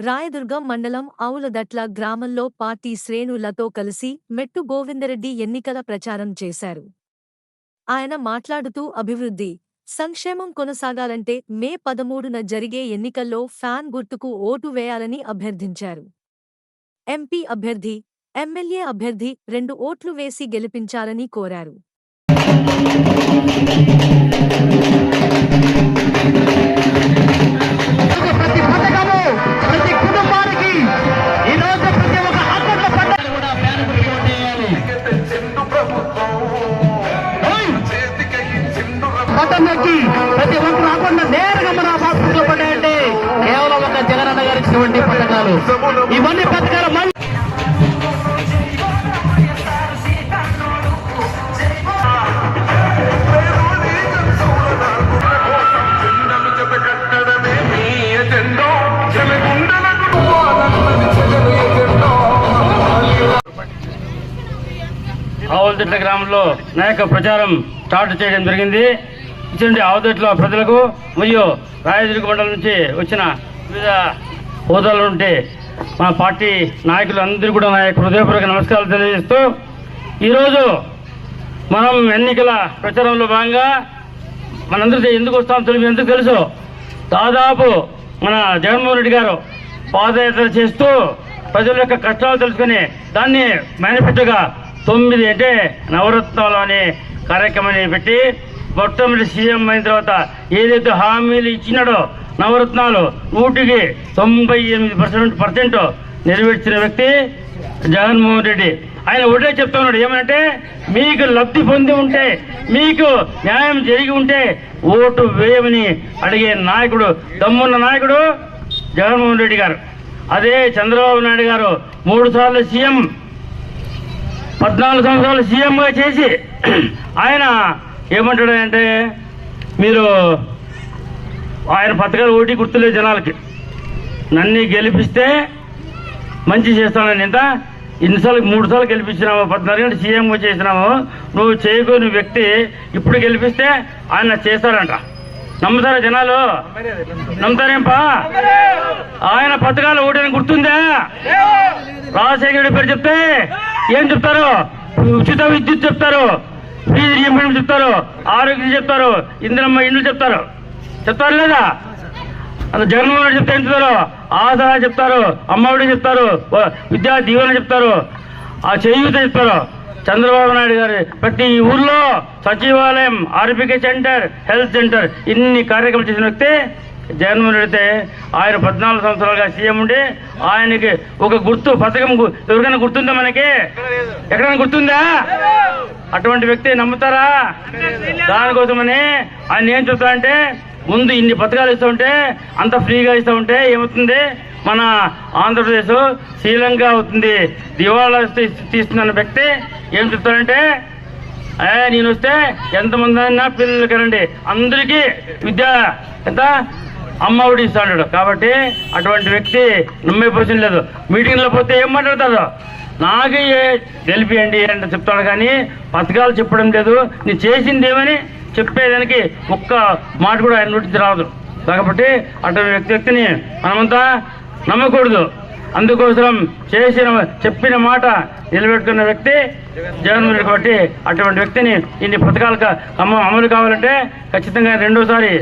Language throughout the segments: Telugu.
రాయదుర్గం మండలం ఆవులదట్ల గ్రామంలో పార్టీ శ్రేణులతో కలిసి మెట్టు గోవిందరెడ్డి ఎన్నికల ప్రచారం చేశారు. ఆయన మాట్లాడుతూ అభివృద్ధి సంక్షేమం కొనసాగాలంటే మే పదమూడున జరిగే ఎన్నికల్లో ఫ్యాన్ గుర్తుకు ఓటు వేయాలని అభ్యర్థించారు. ఎంపీ అభ్యర్థి ఎమ్మెల్యే అభ్యర్థి రెండు ఓట్లు వేసి గెలిపించాలని కోరారు. బటన్ ప్రతి ఒక్కరు రాకుండా నేరుగా మన బాస్కెట్లో పడ్డాయంటే కేవలం ఒక జగనన్న గారి ఇచ్చినటువంటి పథకాలు. ఇవన్నీ పథకాలు మళ్ళీ ఆవులతిట్ల గ్రామంలో నా యొక్క ప్రచారం స్టార్ట్ చేయడం జరిగింది. ఇటువంటి ఆవుదట్ల ప్రజలకు మరియు రాయదుర్గ మండలం నుంచి వచ్చిన వివిధ హోదాలు ఉంటే మా పార్టీ నాయకులు అందరూ కూడా నా యొక్క హృదయపూర్వక నమస్కారాలు తెలియజేస్తూ ఈరోజు మనం ఎన్నికల ప్రచారంలో భాగంగా మనందరికీ ఎందుకు వస్తామో తెలుగు ఎందుకు తెలుసు? దాదాపు మన జగన్మోహన్ రెడ్డి గారు పాదయాత్ర చేస్తూ ప్రజల యొక్క కష్టాలు తెలుసుకొని దాన్ని మేనిఫెస్టోగా తొమ్మిది అంటే నవరత్నాలు అనే కార్యక్రమాన్ని పెట్టి మొట్టమొదటి సీఎం అయిన తర్వాత ఏదైతే హామీలు ఇచ్చినాడో నవరత్నాలు నూటికి తొంభై ఎనిమిది పర్సెంట్ పర్సెంట్ నెరవేర్చిన వ్యక్తి జగన్మోహన్ రెడ్డి. ఆయన ఒకటే చెప్తున్నాడు ఏమంటే మీకు లబ్ధి పొంది ఉంటే మీకు న్యాయం జరిగి ఉంటే ఓటు వేయమని అడిగే నాయకుడు దమ్మున్న నాయకుడు జగన్మోహన్ రెడ్డి గారు. అదే చంద్రబాబు నాయుడు గారు మూడు సార్లు సీఎం పద్నాలుగు సంవత్సరాలు సీఎంగా చేసి ఆయన ఏమంటాడు అంటే మీరు ఆయన పథకాలు ఓటి గుర్తులేదు జనాలకి. నన్ను గెలిపిస్తే మంచి చేస్తానని ఇంత. ఇన్నిసార్లు మూడు సార్లు గెలిపించినాము పద్నాలుగు గంటలు సీఎంగా చేసినాము. నువ్వు చేయకూని వ్యక్తి ఇప్పుడు గెలిపిస్తే ఆయన చేస్తారంట నమ్ముతారా జనాలు? నమ్ముతారేంపా? ఆయన పథకాలు ఓటని గుర్తుందా? రాజశేఖర రెడ్డి పేరు చెప్తే ఏం చెప్తారు? ఉచిత విద్యుత్ చెప్తారు. ఫీజు చెప్తారు? ఆరోగ్యం చెప్తారు. ఇందిరమ్మ ఇండ్లు చెప్తారు. చెప్తారు లేదా? అలా జగన్మోహన్ రెడ్డి చెప్తే ఏం చెప్తారు? ఆసరా చెప్తారు. అమ్మఒడి చెప్తారు. విద్యా దీవెన చెప్తారు. ఆ చేయూత చెప్తారు. చంద్రబాబు నాయుడు గారు ప్రతి ఊర్లో సచివాలయం ఆరోగ్య సెంటర్ హెల్త్ సెంటర్ ఇన్ని కార్యక్రమాలు చేసిన వ్యక్తి జగన్మోహన్ రెడ్డి ఆయన పద్నాలుగు సంవత్సరాలుగా సీఎం ఉండి ఆయనకి ఒక గుర్తు పథకం ఎవరికైనా గుర్తుందా మనకి? ఎక్కడైనా గుర్తుందా? అటువంటి వ్యక్తి నమ్ముతారా? దానికోసమని ఆయన ఏం చూస్తా అంటే ముందు ఇన్ని పథకాలు ఇస్తూ ఉంటే అంత ఫ్రీగా ఇస్తూ ఉంటే ఏమవుతుంది? మన ఆంధ్రప్రదేశ్ శ్రీలంక అవుతుంది. దివాళా తీస్తున్న వ్యక్తి ఏం చెప్తాడంటే ఏ నేను వస్తే ఎంతమంది అయినా పిల్లలు కనండి. అందరికీ విద్య ఎంత? అమ్మ ఒడి ఇస్తాడు కాబట్టి అటువంటి వ్యక్తి నమ్మే పొజిషన్ లేదు. మీటింగ్లో పోతే ఏం మాట్లాడతాడు నాకు ఏ- గెలిపియండి అంటే చెప్తాడు కానీ పథకాలు చెప్పడం లేదు. నేను చేసింది ఏమని చెప్పేదానికి ఒక్క మాట కూడా ఆయన నోటించి రాదు. కాబట్టి అటువంటి వ్యక్తి వ్యక్తిని మనమంతా నమ్మకూడదు. అందుకోసం చేసిన చెప్పిన మాట నిలబెట్టుకున్న వ్యక్తి జగన్మోహన్ రెడ్డి కాబట్టి అటువంటి వ్యక్తిని ఇన్ని పథకాలకు అమలు కావాలంటే ఖచ్చితంగా రెండోసారి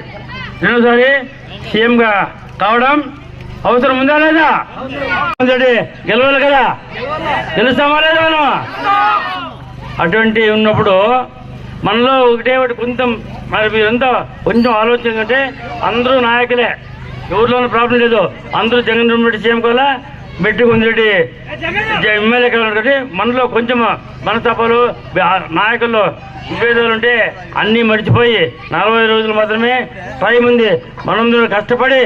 రెండోసారి సీఎంగా కావడం అవసరం ఉందా లేదా? గెలవాలి కదా? గెలుస్తామా లేదా మనం? అటువంటి ఉన్నప్పుడు మనలో ఒకటే ఒకటి కొంచెం మరి మీరంతా కొంచెం ఆలోచించంటే అందరూ నాయకులే. ఎవరిలోనూ ప్రాబ్లం లేదు. అందరూ జగన్ రెడ్డి సీఎం కావాలా? మెట్టి కొందరెడ్డి ఎమ్మెల్యే కాబట్టి మనలో కొంచెం మనస్తాపాలు నాయకుల్లో విభేదాలు ఉంటే అన్నీ మర్చిపోయి నలభై రోజులు మాత్రమే టైం ఉంది. మనందరూ కష్టపడి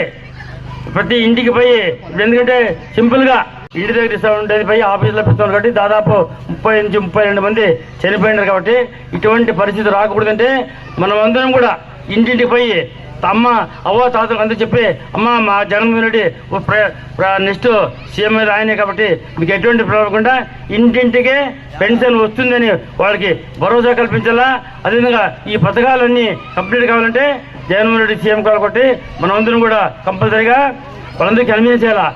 ప్రతి ఇంటికి పోయి ఎందుకంటే సింపుల్గా ఇంటి దగ్గర ఇస్తా ఉండేది పోయి ఆఫీసులో ఇస్తాం కాబట్టి దాదాపు ముప్పై నుంచి ముప్పై రెండు మంది చనిపోయినారు కాబట్టి ఇటువంటి పరిస్థితి రాకూడదంటే మనం అందరం కూడా ఇంటింటికి పోయి అమ్మ అవ్వ తాతలకు అందరూ చెప్పి అమ్మ మా జగన్మోహన్ రెడ్డి నెక్స్ట్ సీఎం మీద ఆయనే కాబట్టి మీకు ఎటువంటి ప్రాబ్లం ఇంటింటికే పెన్షన్ వస్తుందని వాళ్ళకి భరోసా కల్పించాలా? అదేవిధంగా ఈ పథకాలన్నీ కంప్లీట్ కావాలంటే జగన్మోహన్ రెడ్డి సీఎం కాబట్టి మనందరం కూడా కంపల్సరీగా వాళ్ళందరికీ కన్వీన్స్ చేయాలా